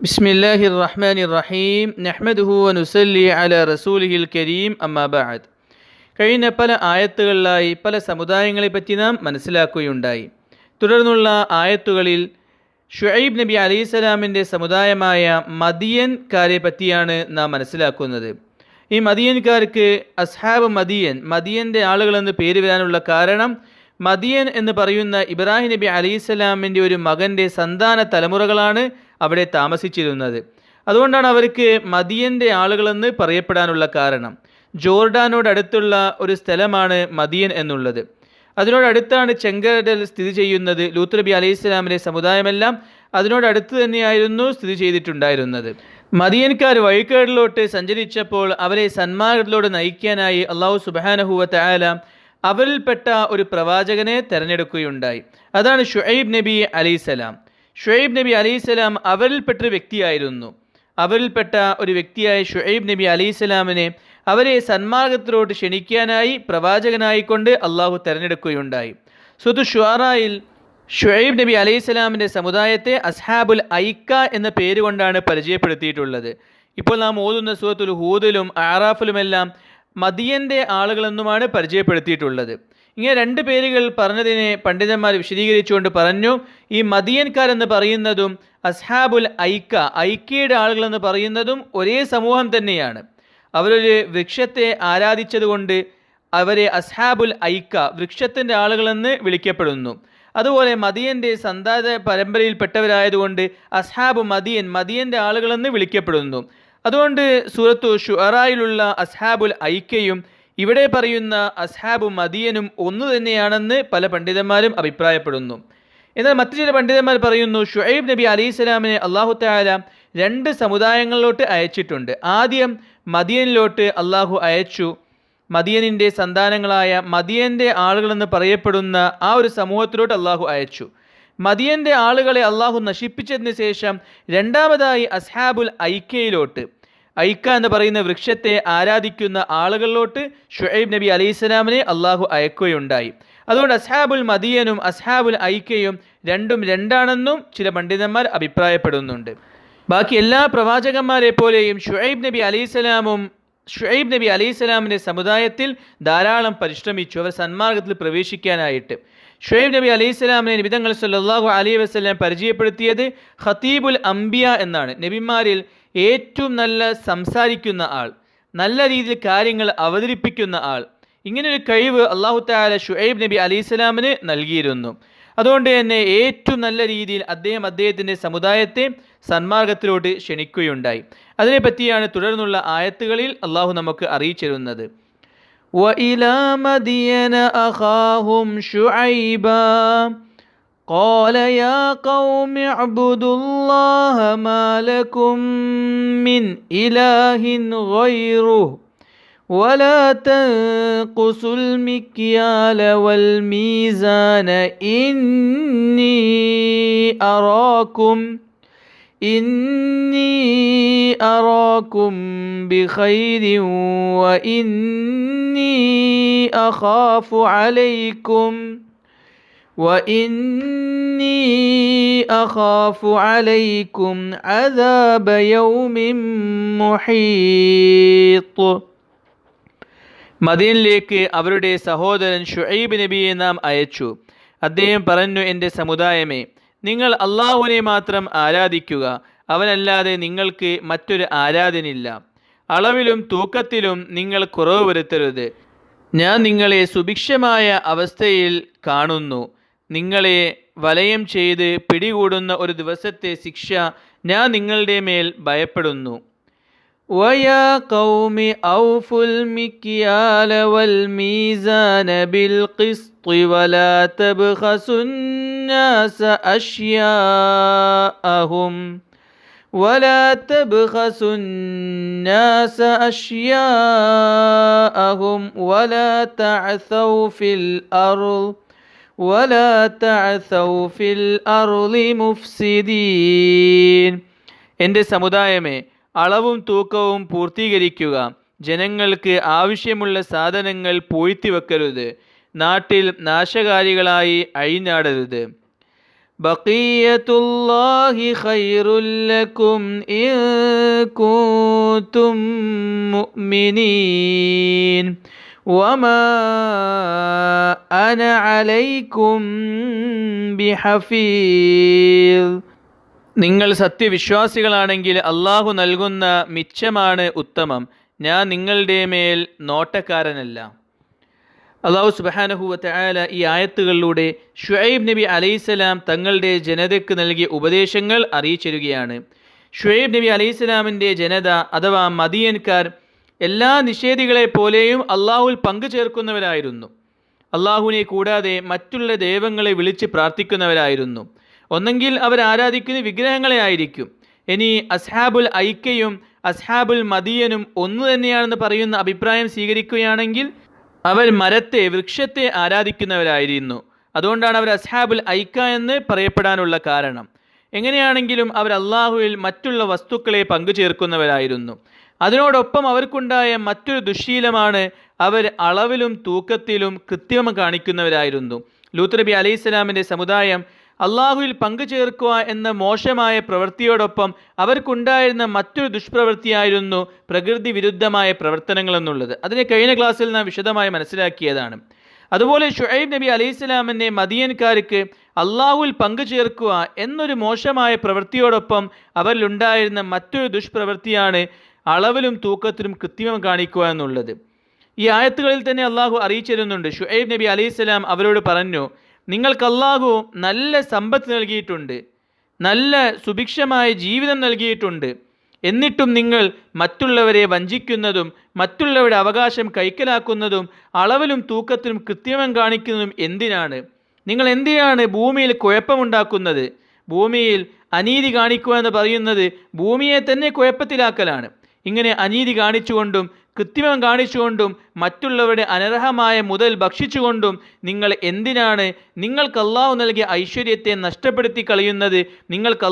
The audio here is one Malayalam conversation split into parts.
بسم الله الرحمن الرحيم نحمده ونسلي على رسوله الكريم أما بعد കഴിഞ്ഞ പല ആയത്തുകളിലായി പല സമുദായങ്ങളെ പറ്റി നാം മനസ്സിലാക്കുകയുണ്ടായി തുടർന്നുള്ള ആയത്തുകളിൽ ഷുഐബ് നബി അലൈഹിസ്സലാമിൻ്റെ സമുദായമായ മദിയൻകാരെ പറ്റിയാണ് നാം മനസ്സിലാക്കുന്നത് ഈ മദിയൻകാർക്ക് അസ്ഹാബ് മദിയൻ മദിയൻ്റെ ആളുകളെന്ന് പേര് വരാനുള്ള കാരണം മദിയൻ എന്ന് പറയുന്ന ഇബ്രാഹിം നബി അലൈഹിസ്സലാമിൻ്റെ ഒരു മകൻ്റെ സന്താന തലമുറകളാണ് അവിടെ താമസിച്ചിരുന്നത്. അതുകൊണ്ടാണ് അവർക്ക് മദിയന്റെ ആളുകളെന്ന് പറയപ്പെടാനുള്ള കാരണം. ജോർഡാനോടടുത്തുള്ള ഒരു സ്ഥലമാണ് മദിയൻ എന്നുള്ളത്. അതിനോടടുത്താണ് ചെങ്കടൽ സ്ഥിതി ചെയ്യുന്നത്. ലൂത്ത് നബി അലൈഹി ഇസ്ലാമിലെ സമുദായമെല്ലാം അതിനോടടുത്ത് തന്നെയായിരുന്നു സ്ഥിതി ചെയ്തിട്ടുണ്ടായിരുന്നത്. മദിയൻകാർ വഴിക്കേടിലോട്ട് സഞ്ചരിച്ചപ്പോൾ അവരെ സന്മാർഗത്തിലോട് നയിക്കാനായി അള്ളാഹു സുബാനഹുവ തയാല അവരിൽപ്പെട്ട ഒരു പ്രവാചകനെ തെരഞ്ഞെടുക്കുകയുണ്ടായി. അതാണ് ഷുഹൈബ് നബി അലൈസലാം ഷുഐബ് നബി അലൈഹിസ്സലാം അവരിൽപ്പെട്ടൊരു വ്യക്തിയായിരുന്നു. അവരിൽപ്പെട്ട ഒരു വ്യക്തിയായ ഷുഹൈബ് നബി അലൈഹിസ്സലാമിനെ അവരെ സന്മാർഗത്തിലോട്ട് ക്ഷണിക്കാനായി പ്രവാചകനായിക്കൊണ്ട് അള്ളാഹു തെരഞ്ഞെടുക്കുകയുണ്ടായി. സുതു ഷുറായിൽ ഷുഹൈബ് നബി അലൈഹിസ്സലാമിന്റെ സമുദായത്തെ അസ്ഹാബുൽ ഐക്ക എന്ന പേര് കൊണ്ടാണ് പരിചയപ്പെടുത്തിയിട്ടുള്ളത്. ഇപ്പോൾ നാം ഓതുന്ന സുഹത്തുൽ ഹൂദിലും ആറാഫിലുമെല്ലാം മദിയന്റെ ആളുകളെന്നുമാണ് പരിചയപ്പെടുത്തിയിട്ടുള്ളത്. ഇങ്ങനെ രണ്ട് പേരുകൾ പറഞ്ഞതിനെ പണ്ഡിതന്മാർ വിശദീകരിച്ചുകൊണ്ട് പറഞ്ഞു ഈ മദിയൻകാരെന്ന് പറയുന്നതും അസ്ഹാബുൽ ഐക്ക ഐക്യയുടെ ആളുകളെന്ന് പറയുന്നതും ഒരേ സമൂഹം തന്നെയാണ്. അവരൊരു വൃക്ഷത്തെ ആരാധിച്ചതുകൊണ്ട് അവരെ അസ്ഹാബുൽ ഐക്ക വൃക്ഷത്തിന്റെ ആളുകളെന്ന് വിളിക്കപ്പെടുന്നു. അതുപോലെ മദിയന്റെ സന്താന പരമ്പരയിൽപ്പെട്ടവരായതുകൊണ്ട് അസ്ഹാബ് മദിയൻ മദിയന്റെ ആളുകളെന്ന് വിളിക്കപ്പെടുന്നു. അതുകൊണ്ട് സൂറത്തു ഷുഅറായിലുള്ള അസ്ഹാബുൽ ഐക്യയും ഇവിടെ പറയുന്ന അസ്ഹാബും മദിയനും ഒന്നു തന്നെയാണെന്ന് പല പണ്ഡിതന്മാരും അഭിപ്രായപ്പെടുന്നു. എന്നാൽ മറ്റു ചില പണ്ഡിതന്മാർ പറയുന്നു ഷുഹൈബ് നബി അലൈഹി സ്വലാമിനെ അള്ളാഹു താല രണ്ട് സമുദായങ്ങളിലോട്ട് അയച്ചിട്ടുണ്ട്. ആദ്യം മദിയനിലോട്ട് അള്ളാഹു അയച്ചു. മദിയനിന്റെ സന്താനങ്ങളായ മദിയന്റെ ആളുകളെന്ന് പറയപ്പെടുന്ന ആ ഒരു സമൂഹത്തിലോട്ട് അള്ളാഹു അയച്ചു. മദിയന്റെ ആളുകളെ അള്ളാഹു നശിപ്പിച്ചതിന് ശേഷം രണ്ടാമതായി അസ്ഹാബുൽ ഐക്യയിലോട്ട്. ഐക്ക എന്ന് പറയുന്ന വൃക്ഷത്തെ ആരാധിക്കുന്ന ആളുകളിലോട്ട് ഷുഹൈബ് നബി അലൈഹി സ്വലാമിനെ അള്ളാഹു അയക്കുകയുണ്ടായി. അതുകൊണ്ട് അസ്ഹാബുൽ മദിയനും അസ്ഹാബുൽ ഐക്കയും രണ്ടും രണ്ടാണെന്നും ചില പണ്ഡിതന്മാർ അഭിപ്രായപ്പെടുന്നുണ്ട്. ബാക്കി എല്ലാ പ്രവാചകന്മാരെ പോലെയും ഷുഹൈബ് നബി അലൈഹി സ്വലാമും ഷുഐബ് നബി അലൈഹി സ്വലാമിന്റെ സമുദായത്തിൽ ധാരാളം പരിശ്രമിച്ചു. അവർ സന്മാർഗത്തിൽ പ്രവേശിക്കാനായിട്ട്. ഷുഹൈബ് നബി അലൈഹി സ്വലാമിനെ നിബിതങ്ങൾ സല്ലാഹു അലൈഹി വസ്ലാം പരിചയപ്പെടുത്തിയത് ഖത്തീബുൽ അംബിയ എന്നാണ്. നബിമാരിൽ ഏറ്റവും നല്ല സംസാരിക്കുന്ന ആൾ നല്ല രീതിയിൽ കാര്യങ്ങൾ അവതരിപ്പിക്കുന്ന ആൾ ഇങ്ങനൊരു കഴിവ് അള്ളാഹു താല ഷുഐബ് നബി അലൈഹി സ്വലാമിന് നൽകിയിരുന്നു അതുകൊണ്ട് തന്നെ ഏറ്റവും നല്ല രീതിയിൽ അദ്ദേഹം അദ്ദേഹത്തിൻ്റെ സമുദായത്തെ സന്മാർഗത്തിലോട്ട് ക്ഷണിക്കുകയുണ്ടായി അതിനെപ്പറ്റിയാണ് തുടർന്നുള്ള ആയത്തുകളിൽ അള്ളാഹു നമുക്ക് അറിയിച്ചിരുന്നത് وإلى مدين أخاهم شعيبا قال يا قوم اعبدوا الله ما لكم من إله غيره ولا تنقصوا المكيال والميزان إني أراكم إني أراكم بخير وإني أخاف عليكم وإني أخاف عليكم عذاب يوم محيط മദീനിലേക്ക് അവരുടെ സഹോദരൻ ഷുഐബ് നബിയെ നാം അയച്ചു അദ്ദേഹം പറഞ്ഞു എൻ്റെ സമുദായമേ നിങ്ങൾ അള്ളാഹുവിനെ മാത്രം ആരാധിക്കുക അവനല്ലാതെ നിങ്ങൾക്ക് മറ്റൊരു ആരാധനില്ല അളവിലും തൂക്കത്തിലും നിങ്ങൾ കുറവ് വരുത്തരുത് ഞാൻ നിങ്ങളെ സുഭിക്ഷമായ അവസ്ഥയിൽ കാണുന്നു നിങ്ങളെ വലയം ചെയ്ത് പിടികൂടുന്ന ഒരു ദിവസത്തെ ശിക്ഷ ഞാൻ നിങ്ങളുടെ മേൽ ഭയപ്പെടുന്നു ويا قوم أوفوا المكيال والميزان بالقسط ولا تبخسوا الناس أشياءهم ولا تبخسوا الناس أشياءهم ولا تعثوا في الأرض ولا تعثوا في الأرض مفسدين എൻ്റെ സമുദായമേ അളവും തൂക്കവും പൂർത്തീകരിക്കുക ജനങ്ങൾക്ക് ആവശ്യമുള്ള സാധനങ്ങൾ പൂഴ്ത്തി വെക്കരുത് നാട്ടിൽ നാശകാരികളായി അഴിഞ്ഞാടരുത് بقية الله خير لكم إن അന അലൈക്കും ബിഹഫീൽ നിങ്ങൾ സത്യവിശ്വാസികളാണെങ്കിൽ അള്ളാഹു നൽകുന്ന മിച്ചമാണ് ഉത്തമം. ഞാൻ നിങ്ങളുടെ മേൽ നോട്ടക്കാരനല്ല. അള്ളാഹു സുബാനഹുവത്ത് ആല ഈ ആയത്തുകളിലൂടെ ഷുഹൈബ് നബി അലൈഹിസ്സലാം തങ്ങളുടെ ജനതയ്ക്ക് നൽകിയ ഉപദേശങ്ങൾ അറിയിച്ചിരുകയാണ് ഷുഹൈബ് നബി അലൈഹിസ്സലാമിന്റെ ജനത അഥവാ മദിയൻകാർ എല്ലാ നിഷേധികളെ പോലെയും അള്ളാഹുൽ പങ്കു ചേർക്കുന്നവരായിരുന്നു അള്ളാഹുവിനെ കൂടാതെ മറ്റുള്ള ദൈവങ്ങളെ വിളിച്ച് പ്രാർത്ഥിക്കുന്നവരായിരുന്നു. ഒന്നെങ്കിൽ അവർ ആരാധിക്കുന്ന വിഗ്രഹങ്ങളെ ആയിരിക്കും. ഇനി അസ്ഹാബുൽ ഐക്കയും അസ്ഹാബുൽ മദിയനും ഒന്നു തന്നെയാണെന്ന് പറയുന്ന അഭിപ്രായം സ്വീകരിക്കുകയാണെങ്കിൽ അവർ മരത്തെ വൃക്ഷത്തെ ആരാധിക്കുന്നവരായിരുന്നു. അതുകൊണ്ടാണ് അവർ അസ്ഹാബുൽ ഐക്ക എന്ന് പറയപ്പെടാനുള്ള കാരണം. എങ്ങനെയാണെങ്കിലും അവർ അള്ളാഹുവിൽ മറ്റുള്ള വസ്തുക്കളെ പങ്കുചേർക്കുന്നവരായിരുന്നു. അതിനോടൊപ്പം അവർക്കുണ്ടായ മറ്റൊരു ദുശീലമാണ് അവർ അളവിലും തൂക്കത്തിലും കൃത്യം കാണിക്കുന്നവരായിരുന്നു. ലൂത്ത് നബി അലൈഹി സ്വലാമിന്റെ സമുദായം അള്ളാഹുവിൽ പങ്കുചേർക്കുക എന്ന മോശമായ പ്രവൃത്തിയോടൊപ്പം അവർക്കുണ്ടായിരുന്ന മറ്റൊരു ദുഷ്പ്രവൃത്തിയായിരുന്നു പ്രകൃതി വിരുദ്ധമായ പ്രവർത്തനങ്ങളെന്നുള്ളത് അതിനെ കഴിഞ്ഞ ക്ലാസ്സിൽ നാം വിശദമായി മനസ്സിലാക്കിയതാണ്. അതുപോലെ ഷുഹൈബ് നബി അലൈഹി സ്വലാമിന്റെ മദിയൻകാർക്ക് അള്ളാഹുവിൽ പങ്കുചേർക്കുക എന്നൊരു മോശമായ പ്രവൃത്തിയോടൊപ്പം അവരിലുണ്ടായിരുന്ന മറ്റൊരു ദുഷ്പ്രവൃത്തിയാണ് അളവിലും തൂക്കത്തിലും കൃത്രിമം കാണിക്കുക എന്നുള്ളത്. ഈ ആയത്തുകളിൽ തന്നെ അള്ളാഹു അറിയിച്ചിരുന്നുണ്ട്. ഷുഹൈബ് നബി അലൈഹിസ്സലാം അവരോട് പറഞ്ഞു നിങ്ങൾക്ക് അള്ളാഹു നല്ല സമ്പത്ത് നൽകിയിട്ടുണ്ട് നല്ല സുഭിക്ഷമായ ജീവിതം നൽകിയിട്ടുണ്ട്. എന്നിട്ടും നിങ്ങൾ മറ്റുള്ളവരെ വഞ്ചിക്കുന്നതും മറ്റുള്ളവരുടെ അവകാശം കൈക്കലാക്കുന്നതും അളവിലും തൂക്കത്തിലും കൃത്യമം കാണിക്കുന്നതും എന്തിനാണ്? നിങ്ങൾ എന്തിനാണ് ഭൂമിയിൽ കുഴപ്പമുണ്ടാക്കുന്നത്? ഭൂമിയിൽ അനീതി കാണിക്കുക എന്ന് പറയുന്നത് ഭൂമിയെ തന്നെ കുഴപ്പത്തിലാക്കലാണ്. ഇങ്ങനെ അനീതി കാണിച്ചുകൊണ്ടും കൃത്രിമം കാണിച്ചുകൊണ്ടും മറ്റുള്ളവരുടെ അനർഹമായ മുതൽ ഭക്ഷിച്ചുകൊണ്ടും നിങ്ങൾ എന്തിനാണ്? നിങ്ങൾക്ക് നൽകിയ ഐശ്വര്യത്തെ നഷ്ടപ്പെടുത്തി കളയുന്നത്? നിങ്ങൾക്ക്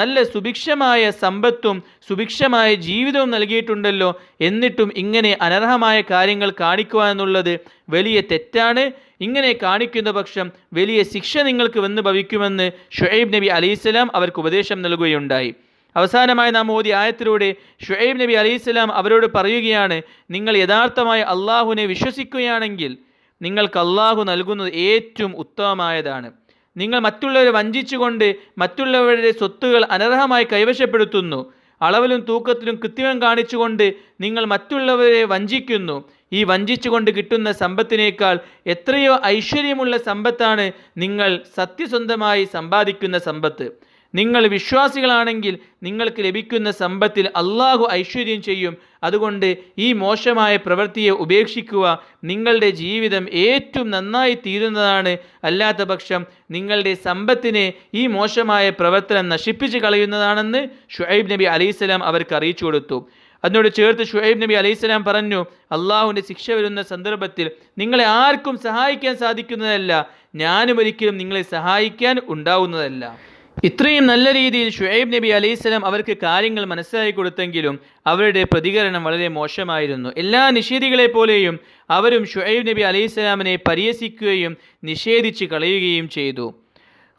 നല്ല സുഭിക്ഷമായ സമ്പത്തും സുഭിക്ഷമായ ജീവിതവും നൽകിയിട്ടുണ്ടല്ലോ. എന്നിട്ടും ഇങ്ങനെ അനർഹമായ കാര്യങ്ങൾ കാണിക്കുക എന്നുള്ളത് വലിയ തെറ്റാണ്. ഇങ്ങനെ കാണിക്കുന്ന പക്ഷം വലിയ ശിക്ഷ നിങ്ങൾക്ക് വന്ന് ഭവിക്കുമെന്ന് ഷുഹൈബ് നബി അലൈഹിസ്സലാം അവർക്ക് ഉപദേശം നൽകുകയുണ്ടായി. അവസാനമായി നാം ഓതി ആയത്തിലൂടെ ഷുഹൈബ് നബി അലൈഹിസ്സലാം അവരോട് പറയുകയാണ് നിങ്ങൾ യഥാർത്ഥമായി അള്ളാഹുവിനെ വിശ്വസിക്കുകയാണെങ്കിൽ നിങ്ങൾക്ക് അള്ളാഹു നൽകുന്നത് ഏറ്റവും ഉത്തമമായതാണ്. നിങ്ങൾ മറ്റുള്ളവരെ വഞ്ചിച്ചുകൊണ്ട് മറ്റുള്ളവരുടെ സ്വത്തുകൾ അനർഹമായി കൈവശപ്പെടുത്തുന്നു. അളവിലും തൂക്കത്തിലും കൃത്യം കാണിച്ചുകൊണ്ട് നിങ്ങൾ മറ്റുള്ളവരെ വഞ്ചിക്കുന്നു. ഈ വഞ്ചിച്ചുകൊണ്ട് കിട്ടുന്ന സമ്പത്തിനേക്കാൾ എത്രയോ ഐശ്വര്യമുള്ള സമ്പത്താണ് നിങ്ങൾ സത്യസന്ധമായി സമ്പാദിക്കുന്ന സമ്പത്ത്. നിങ്ങൾ വിശ്വാസികളാണെങ്കിൽ നിങ്ങൾക്ക് ലഭിക്കുന്ന സമ്പത്തിൽ അള്ളാഹു ഐശ്വര്യം ചെയ്യും. അതുകൊണ്ട് ഈ മോശമായ പ്രവൃത്തിയെ ഉപേക്ഷിക്കുക നിങ്ങളുടെ ജീവിതം ഏറ്റവും നന്നായി തീരുന്നതാണ്. അല്ലാത്ത പക്ഷം നിങ്ങളുടെ സമ്പത്തിനെ ഈ മോശമായ പ്രവർത്തനം നശിപ്പിച്ച് കളയുന്നതാണെന്ന് ഷുഹൈബ് നബി അലൈഹിസ്സലാം അവർക്ക് അറിയിച്ചു കൊടുത്തു. അതിനോട് ചേർത്ത് ഷുഹൈബ് നബി അലൈഹിസ്സലാം പറഞ്ഞു അള്ളാഹുവിന്റെ ശിക്ഷ വരുന്ന സന്ദർഭത്തിൽ നിങ്ങളെ ആർക്കും സഹായിക്കാൻ സാധിക്കുന്നതല്ല. ഞാനും ഒരിക്കലും നിങ്ങളെ സഹായിക്കാൻ ഉണ്ടാവുന്നതല്ല. ഇത്രയും നല്ല രീതിയിൽ ഷുഹൈബ് നബി അലൈഹിസ്സലാം അവർക്ക് കാര്യങ്ങൾ മനസ്സിലാക്കി കൊടുത്തെങ്കിലും അവരുടെ പ്രതികരണം വളരെ മോശമായിരുന്നു എല്ലാ നിഷേധികളെ പോലെയും അവരും ഷുഹൈബ് നബി അലൈഹിസ്സലാമിനെ പരിഹസിക്കുകയും നിഷേധിച്ച് കളയുകയും ചെയ്തു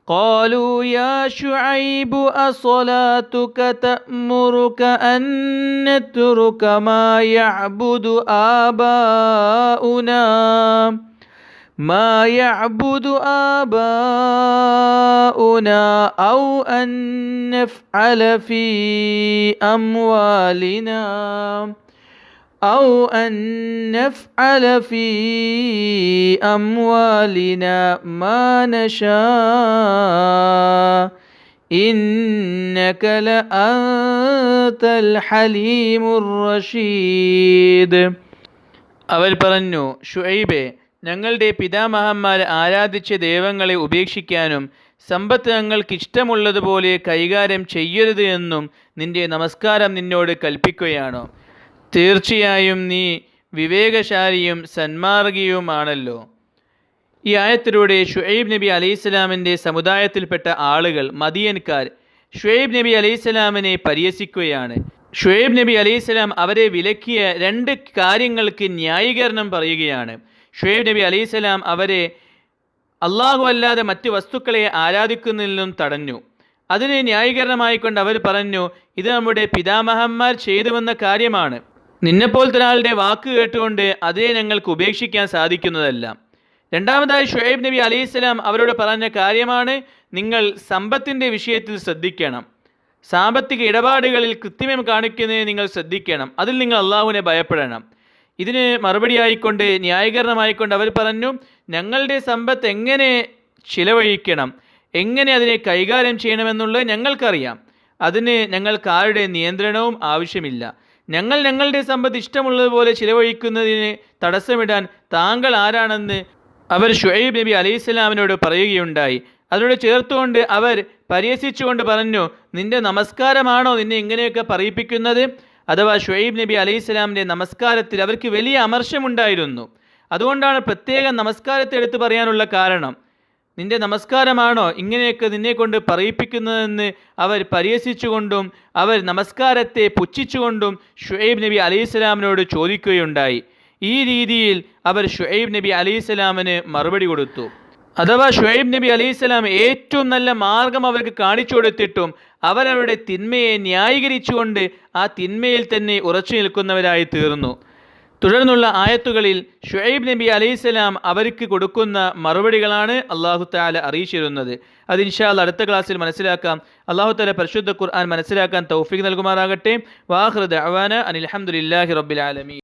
قالوا يا شعيب أصلاتك تأمرك أن نترك ما يعبد آباؤنا ما يعبد آباؤنا أو أن نفعل في أموالنا أو أن نفعل في أموالنا ما نشاء إنك لأنت الحليم الرشيد അവർ പറഞ്ഞു ഷുഐബെ ഞങ്ങളുടെ പിതാമഹന്മാർ ആരാധിച്ച ദൈവങ്ങളെ ഉപേക്ഷിക്കാനും സമ്പത്ത് ഞങ്ങൾക്ക് ഇഷ്ടമുള്ളതുപോലെ കൈകാര്യം ചെയ്യരുത് എന്നും നിന്റെ നമസ്കാരം നിന്നോട് കൽപ്പിക്കുകയാണോ. തീർച്ചയായും നീ വിവേകശാലിയും സന്മാർഗിയുമാണല്ലോ. ഈ ആയത്തിലൂടെ ഷുഹൈബ് നബി അലൈഹിസ്സലാമിന്റെ സമുദായത്തിൽപ്പെട്ട ആളുകൾ മദിയൻകാർ ഷുഹൈബ് നബി അലൈഹിസ്സലാമിനെ പരിഹസിക്കുകയാണ്. ഷുഹൈബ് നബി അലൈഹിസ്സലാം അവരെ വിലക്കിയ രണ്ട് കാര്യങ്ങൾക്ക് ന്യായീകരണം പറയുകയാണ്. ഷുഐബ് നബി അലൈഹിസ്സലാം അവരെ അള്ളാഹു അല്ലാതെ മറ്റ് വസ്തുക്കളെ ആരാധിക്കുന്നതിലും തടഞ്ഞു. അതിനെ ന്യായീകരണമായിക്കൊണ്ട് അവർ പറഞ്ഞു ഇത് നമ്മുടെ പിതാമഹന്മാർ ചെയ്തു വന്ന കാര്യമാണ്. നിന്നെപ്പോലത്തെ ഒരാളുടെ വാക്ക് കേട്ടുകൊണ്ട് അതിനെ ഞങ്ങൾക്ക് ഉപേക്ഷിക്കാൻ സാധിക്കുന്നതല്ല. രണ്ടാമതായി ഷുഹൈബ് നബി അലൈഹിസ്സലാം അവരോട് പറഞ്ഞ കാര്യമാണ് നിങ്ങൾ സമ്പത്തിന്റെ വിഷയത്തിൽ ശ്രദ്ധിക്കണം. സാമ്പത്തിക ഇടപാടുകളിൽ കൃത്രിമം കാണിക്കുന്നതിന് നിങ്ങൾ ശ്രദ്ധിക്കണം. അതിൽ നിങ്ങൾ അള്ളാഹുവിനെ ഭയപ്പെടണം. ഇതിന് മറുപടിയായിക്കൊണ്ട് ന്യായീകരണമായിക്കൊണ്ട് അവർ പറഞ്ഞു ഞങ്ങളുടെ സമ്പത്ത് എങ്ങനെ ചിലവഴിക്കണം? എങ്ങനെ അതിനെ കൈകാര്യം ചെയ്യണമെന്നുള്ളത് ഞങ്ങൾക്കറിയാം. അതിന് ഞങ്ങൾക്ക് ആരുടെ നിയന്ത്രണവും ആവശ്യമില്ല. ഞങ്ങൾ ഞങ്ങളുടെ സമ്പത്ത് ഇഷ്ടമുള്ളതുപോലെ ചിലവഴിക്കുന്നതിന് തടസ്സമിടാൻ താങ്കൾ ആരാണെന്ന് അവർ ഷുഹൈബ് നബി അലൈഹി സ്വലാമിനോട് പറയുകയുണ്ടായി. അതിനോട് ചേർത്തുകൊണ്ട് അവർ പരിഹസിച്ചുകൊണ്ട് പറഞ്ഞു നിന്റെ നമസ്കാരമാണോ നിന്നെ ഇങ്ങനെയൊക്കെ പറയിപ്പിക്കുന്നത്? അഥവാ ഷുഹൈബ് നബി അലൈഹി സ്വലാമിന്റെ നമസ്കാരത്തിൽ അവർക്ക് വലിയ അമർഷമുണ്ടായിരുന്നു. അതുകൊണ്ടാണ് പ്രത്യേക നമസ്കാരത്തെ എടുത്തു പറയാനുള്ള കാരണം. നിന്റെ നമസ്കാരമാണോ ഇങ്ങനെയൊക്കെ നിന്നെക്കൊണ്ട് പറയിപ്പിക്കുന്നതെന്ന് അവർ പരിഹസിച്ചുകൊണ്ടും അവർ നമസ്കാരത്തെ പുച്ഛിച്ചുകൊണ്ടും ഷുഹൈബ് നബി അലൈഹി സ്വലാമിനോട് ചോദിക്കുകയുണ്ടായി. ഈ രീതിയിൽ അവർ ഷുഹൈബ് നബി അലൈഹി സ്വലാമിന് മറുപടി കൊടുത്തു. അഥവാ ഷുഹൈബ് നബി അലൈഹിസ്സലാം ഏറ്റവും നല്ല മാർഗം അവർക്ക് കാണിച്ചു കൊടുത്തിട്ടും അവരവരുടെ തിന്മയെ ന്യായീകരിച്ചുകൊണ്ട് ആ തിന്മയിൽ തന്നെ ഉറച്ചു നിൽക്കുന്നവരായി തീർന്നു. തുടർന്നുള്ള ആയത്തുകളിൽ ഷുഹൈബ് നബി അലൈഹിസ്സലാം അവർക്ക് കൊടുക്കുന്ന മറുപടികളാണ് അള്ളാഹു താല അറിയിച്ചിരുന്നത്. അത് ഇൻഷാൽ അടുത്ത ക്ലാസ്സിൽ മനസ്സിലാക്കാം. അള്ളാഹു താല പരിശുദ്ധ ഖുർആൻ മനസ്സിലാക്കാൻ തൗഫീഖ് നൽകുമാറാകട്ടെ. വാഹൃദ് അവാന അനിൽഹമുല്ലാഹി റബ്ബിൽ ആലമീൻ.